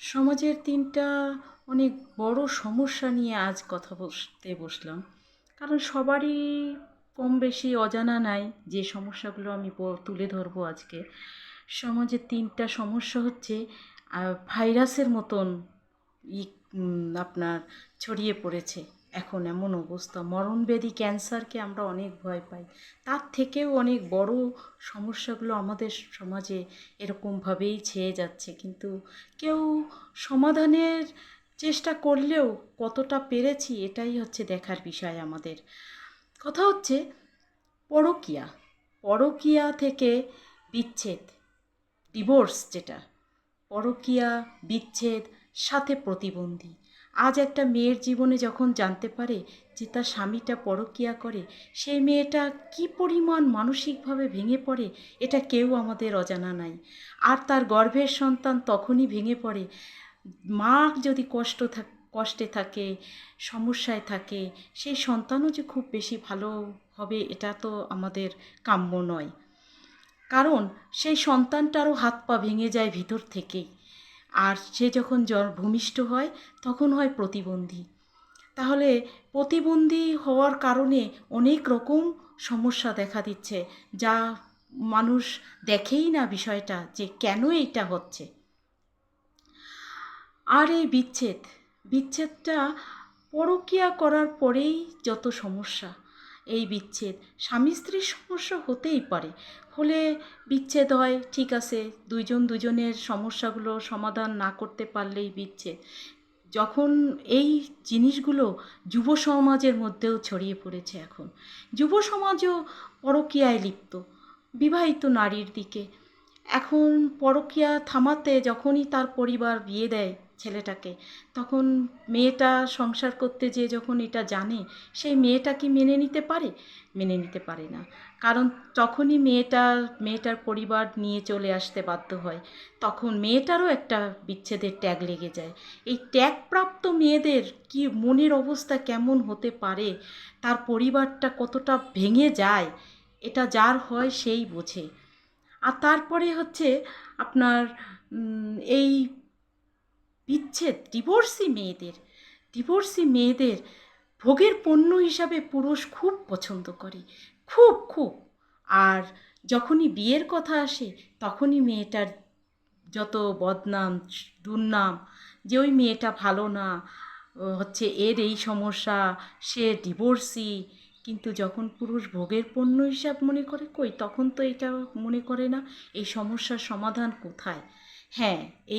সমাজের তিনটা অনেক বড় সমস্যা নিয়ে আজ কথা বলতে বসলাম। কারণ সবারই কম বেশি অজানা নাই যে সমস্যাগুলো আমি তুলে ধরবো আজকে। সমাজের তিনটা সমস্যা হচ্ছে ভাইরাসের মতন ই আপনার ছড়িয়ে পড়েছে। এখন এমন অবস্থা। মরণব্যাধি ক্যান্সারকে আমরা অনেক ভয় পাই। তার থেকেও অনেক বড় সমস্যাগুলো আমাদের সমাজে এরকমভাবেই ছেয়ে যাচ্ছে। কিন্তু কেউ সমাধানের চেষ্টা করলেও কতটা পেরেছি এটাই হচ্ছে দেখার বিষয় আমাদের। কথা হচ্ছে পরকীয়া। পরকীয়া থেকে বিচ্ছেদ ডিভোর্স যেটা। পরকীয়া, বিচ্ছেদ, সাথে প্রতিবন্ধী। আজ একটা মেয়ের জীবনে যখন জানতে পারে যে তার স্বামীটা পরকীয়া করে, সেই মেয়েটা কি পরিমাণ মানসিকভাবে ভেঙে পড়ে, এটা কেউ আমাদের অজানা নাই। আর তার গর্ভের সন্তান তখনই ভেঙে পড়ে। মা যদি কষ্ট থাক কষ্টে থাকে, সমস্যায় থাকে, সেই সন্তানও যে খুব বেশি ভালো হবে, এটা তো আমাদের কাম্য নয়। কারণ সেই সন্তানটারও হাত পা ভেঙে যায় ভিতর থেকেই। আর সে যখন ভূমিষ্ঠ হয়, তখন হয় প্রতিবন্ধী। তাহলে প্রতিবন্ধী হওয়ার কারণে অনেক রকম সমস্যা দেখা দিচ্ছে, যা মানুষ দেখেই না বিষয়টা যে কেন এইটা হচ্ছে। আর এই বিচ্ছেদ, বিচ্ছেদটা পরকীয়া করার পরেই যত সমস্যা এই বিচ্ছেদ। স্বামী স্ত্রীর সমস্যা হতেই পারে। হলে বিচ্ছেদ হয়, ঠিক আছে। দুইজন দুজনের সমস্যাগুলো সমাধান না করতে পারলেই বিচ্ছেদ। যখন এই জিনিসগুলো যুব সমাজের মধ্যেও ছড়িয়ে পড়েছে এখন। যুব সমাজও পরকীয়ায় লিপ্ত। বিবাহিত নারীর দিকে এখন পরকীয়া থামাতে যখনই তার পরিবার বিয়ে দেয় ছেলেটাকে, তখন মেয়েটা সংসার করতে যেয়ে যখন এটা জানে, সেই মেয়েটা কি মেনে নিতে পারে? মেনে নিতে পারে না। কারণ তখনই মেয়েটা, মেয়েটার পরিবার নিয়ে চলে আসতে বাধ্য হয়। তখন মেয়েটারও একটা বিচ্ছেদের ট্যাগ লেগে যায়। এই ট্যাগপ্রাপ্ত মেয়েদের কি মনের অবস্থা কেমন হতে পারে? তার পরিবারটা কতটা ভেঙে যায়? এটা যার হয় সেই বোঝে। আর তারপরে হচ্ছে আপনার এই বিচ্ছেদ ডিভোর্সি মেয়েদের ডিভোর্সি মেয়েদের ভোগের পণ্য হিসাবে পুরুষ খুব পছন্দ করে, খুব খুব। আর যখনই বিয়ের কথা আসে, তখনই মেয়েটার যত বদনাম, দুর্নাম, যে ওই মেয়েটা ভালো না হচ্ছে এর এই সমস্যা, সে ডিভোর্সি কিন্তু যখন পুরুষ ভোগের পণ্য হিসাব মনে করে, কই? তখন তো এটা মনে করে না, এই সমস্যার সমাধান কোথায়? হ্যাঁ এই